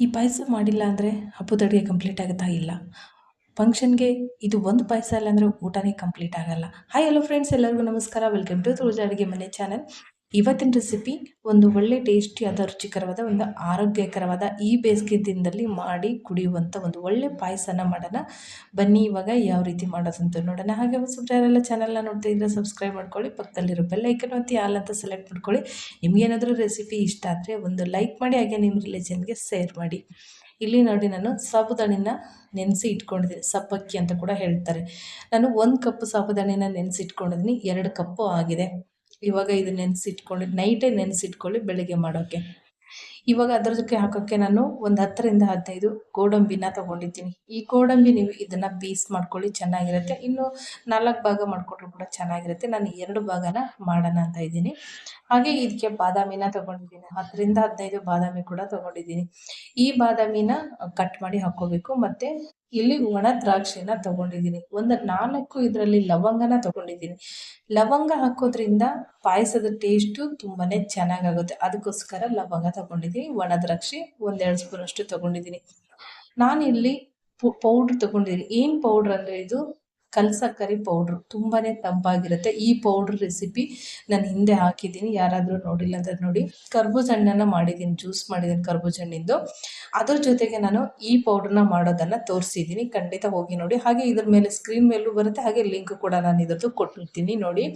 ಈ ಪಾಯಸ ಮಾಡಿಲ್ಲ ಅಂದರೆ ಹಬ್ಬದ ಅಡುಗೆ ಕಂಪ್ಲೀಟ್ ಆಗುತ್ತಾ ಇಲ್ಲ? ಫಂಕ್ಷನ್ಗೆ ಇದು ಒಂದು ಪಾಯಸ ಇಲ್ಲ ಅಂದರೆ ಊಟನೇ ಕಂಪ್ಲೀಟ್ ಆಗಲ್ಲ. ಹಾಯ್ ಹಲೋ ಫ್ರೆಂಡ್ಸ್ ಎಲ್ಲರಿಗೂ ನಮಸ್ಕಾರ. ವೆಲ್ಕಮ್ ಟು ತುಳಜಾ ಅಡುಗೆ ಮನೆ ಚಾನಲ್ ಇವತ್ತಿನ ರೆಸಿಪಿ ಒಂದು ಒಳ್ಳೆ ಟೇಸ್ಟಿಯಾದ ರುಚಿಕರವಾದ, ಒಂದು ಆರೋಗ್ಯಕರವಾದ ಈ ಬೇಸಿಗೆ ದಿನದಲ್ಲಿ ಮಾಡಿ ಕುಡಿಯುವಂಥ ಒಂದು ಒಳ್ಳೆ ಪಾಯಸನ ಮಾಡೋಣ. ಬನ್ನಿ, ಇವಾಗ ಯಾವ ರೀತಿ ಮಾಡೋದಂತ ನೋಡೋಣ. ಹಾಗೆ ಹೊಸಬ್ರು ಯಾರೆಲ್ಲ ಚಾನಲ್ನ ನೋಡ್ತಾ ಇದ್ದರೆ ಸಬ್ಸ್ಕ್ರೈಬ್ ಮಾಡ್ಕೊಳ್ಳಿ, ಪಕ್ಕದಲ್ಲಿರೋ ಬೆಲ್ಲ ಐಕನ್ ಒತ್ತಿ ಆಲ್ ಅಂತ ಸೆಲೆಕ್ಟ್ ಮಾಡ್ಕೊಳ್ಳಿ. ನಿಮಗೇನಾದರೂ ರೆಸಿಪಿ ಇಷ್ಟ ಆದರೆ ಒಂದು ಲೈಕ್ ಮಾಡಿ, ಹಾಗೆ ನಿಮ್ಮ ರಿಲೇಷನ್ಗೆ ಶೇರ್ ಮಾಡಿ. ಇಲ್ಲಿ ನೋಡಿ ನಾನು ಸಾಬುದಾಣಿನ ನೆನೆಸಿ ಇಟ್ಕೊಂಡಿದ್ದೀನಿ. ಸಬ್ಬಕ್ಕಿ ಅಂತ ಕೂಡ ಹೇಳ್ತಾರೆ. ನಾನು ಒಂದು ಕಪ್ಪು ಸಾಬುದಾಣಿನ ನೆನೆಸಿ ಇಟ್ಕೊಂಡಿದ್ದೀನಿ. ಎರಡು ಕಪ್ಪು ಆಗಿದೆ. ಇವಾಗ ಇದು ನೆನೆಸಿಟ್ಕೊಂಡು ನೈಟೇ ನೆನೆಸಿಟ್ಕೊಳ್ಳಿ ಬೆಳಗ್ಗೆ ಮಾಡೋಕ್ಕೆ ಇವಾಗ ಅದ್ರ ಜೊತೆ ಹಾಕೋಕ್ಕೆ ನಾನು ಒಂದು ಹತ್ತರಿಂದ ಹದಿನೈದು ಗೋಡಂಬಿನ ತೊಗೊಂಡಿದ್ದೀನಿ. ಈ ಗೋಡಂಬಿ ನೀವು ಇದನ್ನು ಪೀಸ್ ಮಾಡ್ಕೊಳ್ಳಿ, ಚೆನ್ನಾಗಿರುತ್ತೆ. ಇನ್ನು ನಾಲ್ಕು ಭಾಗ ಮಾಡಿಕೊಟ್ರು ಕೂಡ ಚೆನ್ನಾಗಿರುತ್ತೆ. ನಾನು ಎರಡು ಭಾಗನ ಮಾಡೋಣ ಅಂತ ಇದ್ದೀನಿ. ಹಾಗೆ ಇದಕ್ಕೆ ಬಾದಾಮಿನ ತೊಗೊಂಡಿದ್ದೀನಿ. ಹತ್ತರಿಂದ ಹದಿನೈದು ಬಾದಾಮಿ ಕೂಡ ತೊಗೊಂಡಿದ್ದೀನಿ. ಈ ಬಾದಾಮಿನ ಕಟ್ ಮಾಡಿ ಹಾಕ್ಕೋಬೇಕು. ಮತ್ತು ಇಲ್ಲಿ ಒಣ ದ್ರಾಕ್ಷಿನ ತಗೊಂಡಿದ್ದೀನಿ. ಒಂದು ನಾಲ್ಕು ಇದರಲ್ಲಿ ಲವಂಗನ ತಗೊಂಡಿದ್ದೀನಿ. ಲವಂಗ ಹಾಕೋದ್ರಿಂದ ಪಾಯಸದ ಟೇಸ್ಟು ತುಂಬಾ ಚೆನ್ನಾಗಾಗುತ್ತೆ. ಅದಕ್ಕೋಸ್ಕರ ಲವಂಗ ತಗೊಂಡಿದ್ದೀನಿ. ಒಣ ದ್ರಾಕ್ಷಿ ಒಂದೆರಡು ಸ್ಪೂನ್ ಅಷ್ಟು ತಗೊಂಡಿದ್ದೀನಿ. ನಾನಿಲ್ಲಿ ಪೌಡ್ರ್ ತಗೊಂಡಿದ್ದೀನಿ. ಏನು ಪೌಡ್ರ್ ಅಂದರೆ ಇದು ಕಲ್ಸಕ್ಕರಿ ಪೌಡ್ರು ತುಂಬಾ ತಂಪಾಗಿರುತ್ತೆ. ಈ ಪೌಡ್ರ್ ರೆಸಿಪಿ ನಾನು ಹಿಂದೆ ಹಾಕಿದ್ದೀನಿ. ಯಾರಾದರೂ ನೋಡಿಲ್ಲ ಅಂದರೆ ನೋಡಿ. ಕರ್ಬೂಜ ಹಣ್ಣನ್ನು ಮಾಡಿದ್ದೀನಿ ಜ್ಯೂಸ್ ಮಾಡಿದ್ದೀನಿ ಕರ್ಬೂಜ ಹಣ್ಣಿಂದು. ಅದ್ರ ಜೊತೆಗೆ ನಾನು ಈ ಪೌಡ್ರನ್ನ ಮಾಡೋದನ್ನು ತೋರಿಸಿದ್ದೀನಿ. ಖಂಡಿತ ಹೋಗಿ ನೋಡಿ. ಹಾಗೆ ಇದ್ರ ಮೇಲೆ ಸ್ಕ್ರೀನ್ ಮೇಲೂ ಬರುತ್ತೆ. ಹಾಗೆ ಲಿಂಕ್ ಕೂಡ ನಾನು ಇದರದ್ದು ಕೊಟ್ಟಿರ್ತೀನಿ ನೋಡಿ.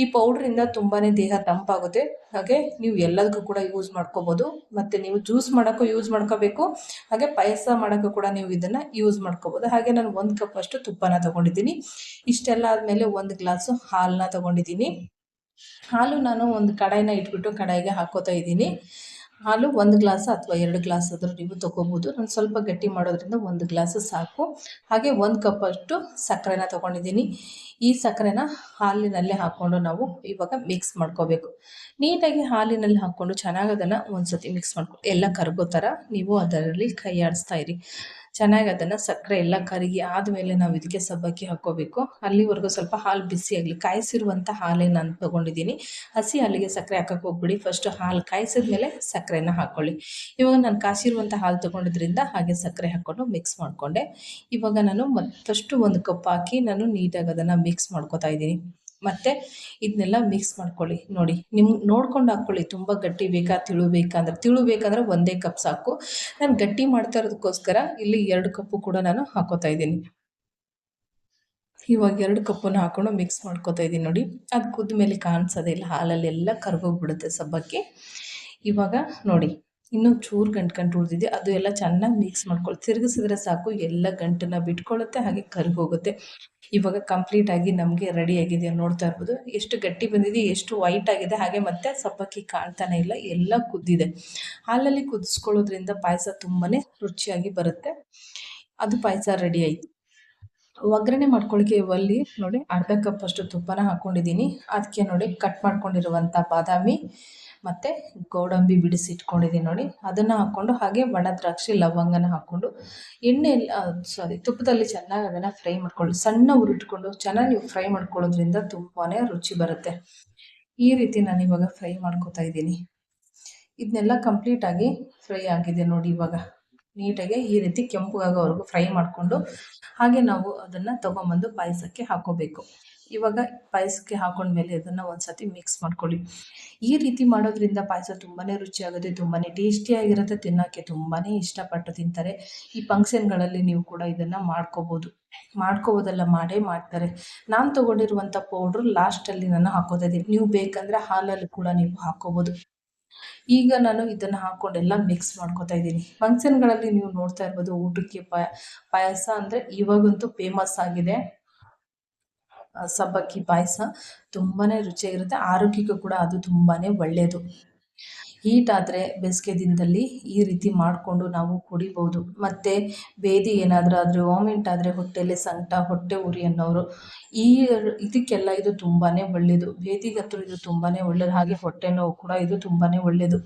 ಈ ಪೌಡ್ರಿಂದ ತುಂಬಾ ದೇಹ ತಂಪಾಗುತ್ತೆ. ಹಾಗೆ ನೀವು ಎಲ್ಲದಕ್ಕೂ ಕೂಡ ಯೂಸ್ ಮಾಡ್ಕೋಬೋದು. ಮತ್ತು ನೀವು ಜ್ಯೂಸ್ ಮಾಡೋಕ್ಕೂ ಯೂಸ್ ಮಾಡ್ಕೋಬೇಕು. ಹಾಗೆ ಪಾಯಸ ಮಾಡೋಕ್ಕೂ ಕೂಡ ನೀವು ಇದನ್ನು ಯೂಸ್ ಮಾಡ್ಕೋಬೋದು. ಹಾಗೆ ನಾನು ಒಂದು ಕಪ್ ಅಷ್ಟು ತುಪ್ಪನ ತೊಗೊಂಡಿದ್ದೀನಿ. ಇಷ್ಟೆಲ್ಲ ಆದಮೇಲೆ ಒಂದು ಗ್ಲಾಸು ಹಾಲನ್ನ ತೊಗೊಂಡಿದ್ದೀನಿ. ಹಾಲು ನಾನು ಒಂದು ಕಡಾಯಿನ ಇಟ್ಬಿಟ್ಟು ಕಡಾಯಿಗೆ ಹಾಕೋತಾ ಇದ್ದೀನಿ. ಹಾಲು ಒಂದು ಗ್ಲಾಸ್ ಅಥವಾ ಎರಡು ಗ್ಲಾಸ್ ಆದರೂ ನೀವು ತೊಗೋಬೋದು. ನಾನು ಸ್ವಲ್ಪ ಗಟ್ಟಿ ಮಾಡೋದ್ರಿಂದ ಒಂದು ಗ್ಲಾಸು ಸಾಕು. ಹಾಗೆ ಒಂದು ಕಪ್ಪಷ್ಟು ಸಕ್ಕರೆನ ತೊಗೊಂಡಿದ್ದೀನಿ. ಈ ಸಕ್ಕರೆನ ಹಾಲಿನಲ್ಲೇ ಹಾಕ್ಕೊಂಡು ನಾವು ಇವಾಗ ಮಿಕ್ಸ್ ಮಾಡ್ಕೋಬೇಕು. ನೀಟಾಗಿ ಹಾಲಿನಲ್ಲಿ ಹಾಕ್ಕೊಂಡು ಚೆನ್ನಾಗಿ ಅದನ್ನು ಒಂದು ಸತಿ ಮಿಕ್ಸ್ ಮಾಡ್ಕೊ ಎಲ್ಲ ಕರಗೋ ಥರ ನೀವು ಅದರಲ್ಲಿ ಕೈ ಆಡಿಸ್ತಾ ಇರಿ. ಚೆನ್ನಾಗಿ ಅದನ್ನು ಸಕ್ಕರೆ ಎಲ್ಲ ಕರಗಿ ಆದಮೇಲೆ ನಾವು ಇದಕ್ಕೆ ಸಬ್ಬಕ್ಕಿ ಹಾಕ್ಕೋಬೇಕು ಅಲ್ಲಿವರೆಗೂ ಸ್ವಲ್ಪ ಹಾಲು ಬಿಸಿ ಆಗಲಿ ಕಾಯಿಸಿರುವಂಥ ಹಾಲೇ ನಾನು ತೊಗೊಂಡಿದ್ದೀನಿ. ಹಸಿ ಹಾಲಿಗೆ ಸಕ್ಕರೆ ಹಾಕಕ್ಕೆ ಹೋಗ್ಬಿಡಿ. ಫಸ್ಟ್ ಹಾಲು ಕಾಯಿಸಿದ ಮೇಲೆ ಸಕ್ಕರೆನ ಹಾಕ್ಕೊಳ್ಳಿ ಇವಾಗ ನಾನು ಕಾಸಿರುವಂಥ ಹಾಲು ತೊಗೊಂಡಿದ್ರಿಂದ ಹಾಗೆ ಸಕ್ಕರೆ ಹಾಕ್ಕೊಂಡು ಮಿಕ್ಸ್ ಮಾಡಿಕೊಂಡೆ. ಇವಾಗ ನಾನು ಮತ್ತಷ್ಟು ಒಂದು ಕಪ್ ಹಾಕಿ ನಾನು ನೀಟಾಗಿ ಅದನ್ನು ಮಿಕ್ಸ್ ಮಾಡ್ಕೊತಾ ಇದ್ದೀನಿ. ಮತ್ತು ಇದನ್ನೆಲ್ಲ ಮಿಕ್ಸ್ ಮಾಡ್ಕೊಳ್ಳಿ. ನೋಡಿ ನಿಮ್ಗೆ ನೋಡ್ಕೊಂಡು ಹಾಕ್ಕೊಳ್ಳಿ. ತುಂಬ ಗಟ್ಟಿ ಬೇಕಾ, ತಿಳು ಬೇಕಂದ್ರೆ ತಿಳು ಬೇಕಂದ್ರೆ ಒಂದೇ ಕಪ್ ಸಾಕು. ನಾನು ಗಟ್ಟಿ ಮಾಡ್ತಾ ಇರೋದಕ್ಕೋಸ್ಕರ ಇಲ್ಲಿ ಎರಡು ಕಪ್ಪು ಕೂಡ ನಾನು ಹಾಕೋತಾ ಇದ್ದೀನಿ. ಇವಾಗ ಎರಡು ಕಪ್ಪನ್ನು ಹಾಕೊಂಡು ಮಿಕ್ಸ್ ಮಾಡ್ಕೋತಾ ಇದ್ದೀನಿ ನೋಡಿ. ಅದು ಕುದ್ದ ಮೇಲೆ ಕಾಣಿಸೋದಿಲ್ಲ ಹಾಲಲ್ಲೆಲ್ಲ ಕರ್ಗೋಗ್ಬಿಡುತ್ತೆ ಸಬ್ಬಕ್ಕಿ. ಇವಾಗ ನೋಡಿ ಇನ್ನೂ ಚೂರು ಗಂಟು ಗಂಟು ಉಳಿದಿದೆ ಅದು ಎಲ್ಲ ಚೆನ್ನಾಗಿ ಮಿಕ್ಸ್ ಮಾಡ್ಕೊಳ್ಳಿ ತಿರುಗಿಸಿದ್ರೆ ಸಾಕು, ಎಲ್ಲ ಗಂಟನ್ನು ಬಿಟ್ಕೊಳ್ಳುತ್ತೆ ಹಾಗೆ ಕರಗೋಗುತ್ತೆ ಇವಾಗ ಕಂಪ್ಲೀಟಾಗಿ ನಮಗೆ ರೆಡಿಯಾಗಿದೆ ನೋಡ್ತಾ ಇರ್ಬೋದು. ಎಷ್ಟು ಗಟ್ಟಿ ಬಂದಿದೆ, ಎಷ್ಟು ವೈಟ್ ಆಗಿದೆ, ಹಾಗೆ ಮತ್ತೆ ಸಬ್ಬಕ್ಕಿ ಕಾಣ್ತಾನೆ ಇಲ್ಲ, ಎಲ್ಲ ಕುದ್ದಿದೆ. ಹಾಲಲ್ಲಿ ಕುದಿಸ್ಕೊಳ್ಳೋದ್ರಿಂದ ಪಾಯಸ ತುಂಬಾ ರುಚಿಯಾಗಿ ಬರುತ್ತೆ. ಅದು ಪಾಯಸ ರೆಡಿ ಆಯಿತು. ಒಗ್ಗರಣೆ ಮಾಡ್ಕೊಳ್ಳಿಕ್ಕೆ ಒಲ್ಲಿ, ನೋಡಿ, ಅರ್ಧ ಕಪ್ ಅಷ್ಟು ತುಪ್ಪನ ಹಾಕ್ಕೊಂಡಿದ್ದೀನಿ ಅದಕ್ಕೆ ನೋಡಿ ಕಟ್ ಮಾಡ್ಕೊಂಡಿರುವಂಥ ಬಾದಾಮಿ ಮತ್ತು ಗೋಡಂಬಿ ಬಿಡಿಸಿ ಇಟ್ಕೊಂಡಿದ್ದೀನಿ ನೋಡಿ. ಅದನ್ನು ಹಾಕ್ಕೊಂಡು ಹಾಗೆ ಒಣ ದ್ರಾಕ್ಷಿ ಲವಂಗನ ಹಾಕ್ಕೊಂಡು ಎಣ್ಣೆ ಸಾರಿ ತುಪ್ಪದಲ್ಲಿ ಚೆನ್ನಾಗಿ ಅದನ್ನು ಫ್ರೈ ಮಾಡ್ಕೊಳ್ಳಿ. ಸಣ್ಣ ಉರಿಟ್ಕೊಂಡು ಚೆನ್ನಾಗಿ ನೀವು ಫ್ರೈ ಮಾಡ್ಕೊಳ್ಳೋದ್ರಿಂದ ತುಂಬಾ ರುಚಿ ಬರುತ್ತೆ. ಈ ರೀತಿ ನಾನು ಇವಾಗ ಫ್ರೈ ಮಾಡ್ಕೋತಾ ಇದ್ದೀನಿ. ಇದನ್ನೆಲ್ಲ ಕಂಪ್ಲೀಟಾಗಿ ಫ್ರೈ ಆಗಿದೆ ನೋಡಿ ಇವಾಗ. ನೀಟಾಗಿ ಈ ರೀತಿ ಕೆಂಪುಗಾಗೋವರೆಗೂ ಫ್ರೈ ಮಾಡಿಕೊಂಡು ಹಾಗೆ ನಾವು ಅದನ್ನು ತೊಗೊಂಬಂದು ಪಾಯಸಕ್ಕೆ ಹಾಕೋಬೇಕು. ಇವಾಗ ಪಾಯಸಕ್ಕೆ ಹಾಕೊಂಡ್ಮೇಲೆ ಅದನ್ನು ಒಂದು ಸತಿ ಮಿಕ್ಸ್ ಮಾಡ್ಕೊಳ್ಳಿ. ಈ ರೀತಿ ಮಾಡೋದ್ರಿಂದ ಪಾಯಸ ತುಂಬಾ ರುಚಿಯಾಗುತ್ತೆ ತುಂಬಾ ಟೇಸ್ಟಿಯಾಗಿರುತ್ತೆ ತಿನ್ನೋಕ್ಕೆ ತುಂಬಾ ಇಷ್ಟಪಟ್ಟು ತಿಂತಾರೆ. ಈ ಫಂಕ್ಷನ್ಗಳಲ್ಲಿ ನೀವು ಕೂಡ ಇದನ್ನು ಮಾಡ್ಕೋಬೋದು. ಮಾಡ್ಕೋಬೋದಲ್ಲ, ಮಾಡೇ ಮಾಡ್ತಾರೆ. ನಾನು ತೊಗೊಂಡಿರುವಂಥ ಪೌಡ್ರು ಲಾಸ್ಟಲ್ಲಿ ನಾನು ಹಾಕೋತಾ ಇದ್ದೀನಿ. ನೀವು ಬೇಕಂದರೆ ಹಾಲಲ್ಲಿ ಕೂಡ ನೀವು ಹಾಕೋಬೋದು. ಈಗ ನಾನು ಇದನ್ನು ಹಾಕ್ಕೊಂಡೆಲ್ಲ ಮಿಕ್ಸ್ ಮಾಡ್ಕೊತಾ ಇದ್ದೀನಿ. ಫಂಕ್ಷನ್ಗಳಲ್ಲಿ ನೀವು ನೋಡ್ತಾ ಇರ್ಬೋದು, ಊಟಕ್ಕೆ ಪಾಯ ಪಾಯಸ ಅಂದರೆ ಇವಾಗಂತೂ ಫೇಮಸ್ ಆಗಿದೆ. ಸಬ್ಬಕ್ಕಿ ಪಾಯಸ ತುಂಬಾ ರುಚಿಯಾಗಿರುತ್ತೆ. ಆರೋಗ್ಯಕ್ಕೂ ಕೂಡ ಅದು ತುಂಬಾ ಒಳ್ಳೆಯದು ಹೀಟ್ ಆದರೆ ಬೇಸಿಗೆ ದಿನದಲ್ಲಿ ಈ ರೀತಿ ಮಾಡಿಕೊಂಡು ನಾವು ಕುಡಿಬೋದು. ಮತ್ತು ಬೇದಿ ಏನಾದರೂ ಆದರೆ ವಾಮಿಂಟ್ ಆದರೆ ಹೊಟ್ಟೆಲೆ ಸಂಕಟ, ಹೊಟ್ಟೆ ಉರಿ ಅನ್ನೋರು, ಈ ಇದಕ್ಕೆಲ್ಲ ಇದು ತುಂಬಾ ಒಳ್ಳೆಯದು ಬೇದಿಗಂತೂ ಇದು ತುಂಬಾ ಒಳ್ಳೆಯದು ಹಾಗೆ ಹೊಟ್ಟೆ ನೋವು ಕೂಡ ಇದು ತುಂಬಾ ಒಳ್ಳೆಯದು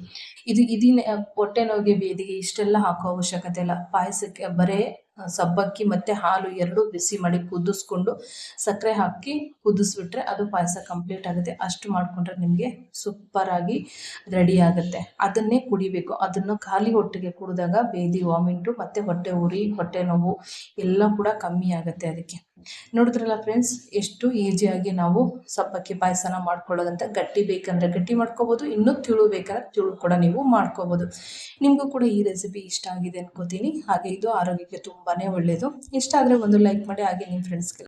ಇದು ಇದನ್ನೇ ಹೊಟ್ಟೆ ನೋವಿಗೆ ಬೇದಿಗೆ ಇಷ್ಟೆಲ್ಲ ಹಾಕೋ ಅವಶ್ಯಕತೆ ಇಲ್ಲ. ಪಾಯಸಕ್ಕೆ ಬರೇ ಸಬ್ಬಕ್ಕಿ ಮತ್ತು ಹಾಲು ಎರಡೂ ಬಿಸಿ ಮಾಡಿ ಕುದಿಸ್ಕೊಂಡು ಸಕ್ಕರೆ ಹಾಕಿ ಕುದಿಸ್ಬಿಟ್ರೆ ಅದು ಪಾಯಸ ಕಂಪ್ಲೀಟ್ ಆಗುತ್ತೆ. ಅಷ್ಟು ಮಾಡಿಕೊಂಡ್ರೆ ನಿಮಗೆ ಸೂಪರಾಗಿ ರೆಡಿ ಆಗುತ್ತೆ. ಅದನ್ನೇ ಕುಡಿಬೇಕು. ಅದನ್ನು ಖಾಲಿ ಹೊಟ್ಟೆಗೆ ಕುಡಿದಾಗ ಬೇದಿ ವಾಮಿಂಟು ಮತ್ತು ಹೊಟ್ಟೆ ಉರಿ, ಹೊಟ್ಟೆ ನೋವು ಎಲ್ಲ ಕೂಡ ಕಮ್ಮಿ ಆಗುತ್ತೆ ಅದಕ್ಕೆ. ನೋಡಿದ್ರಲ್ಲ ಫ್ರೆಂಡ್ಸ್ ಎಷ್ಟು ಈಸಿಯಾಗಿ ನಾವು ಸಬ್ಬಕ್ಕಿ ಪಾಯಸನ ಮಾಡ್ಕೊಳ್ಳೋದಂತ ಗಟ್ಟಿ ಬೇಕಂದರೆ ಗಟ್ಟಿ ಮಾಡ್ಕೋಬೋದು, ಇನ್ನೂ ತಿಳು ಬೇಕಂದ್ರೆ ತಿಳು ಕೂಡ ನೀವು ಮಾಡ್ಕೋಬೋದು. ನಿಮಗೂ ಕೂಡ ಈ ರೆಸಿಪಿ ಇಷ್ಟ ಆಗಿದೆ ಅನ್ಕೋತೀನಿ. ಹಾಗೆ ಇದು ಆರೋಗ್ಯಕ್ಕೆ ತುಂಬಾ ಒಳ್ಳೆಯದು ಇಷ್ಟ ಆದರೆ ಒಂದು ಲೈಕ್ ಮಾಡಿ, ಹಾಗೆ ನಿಮ್ಮ ಫ್ರೆಂಡ್ಸ್ಗೆ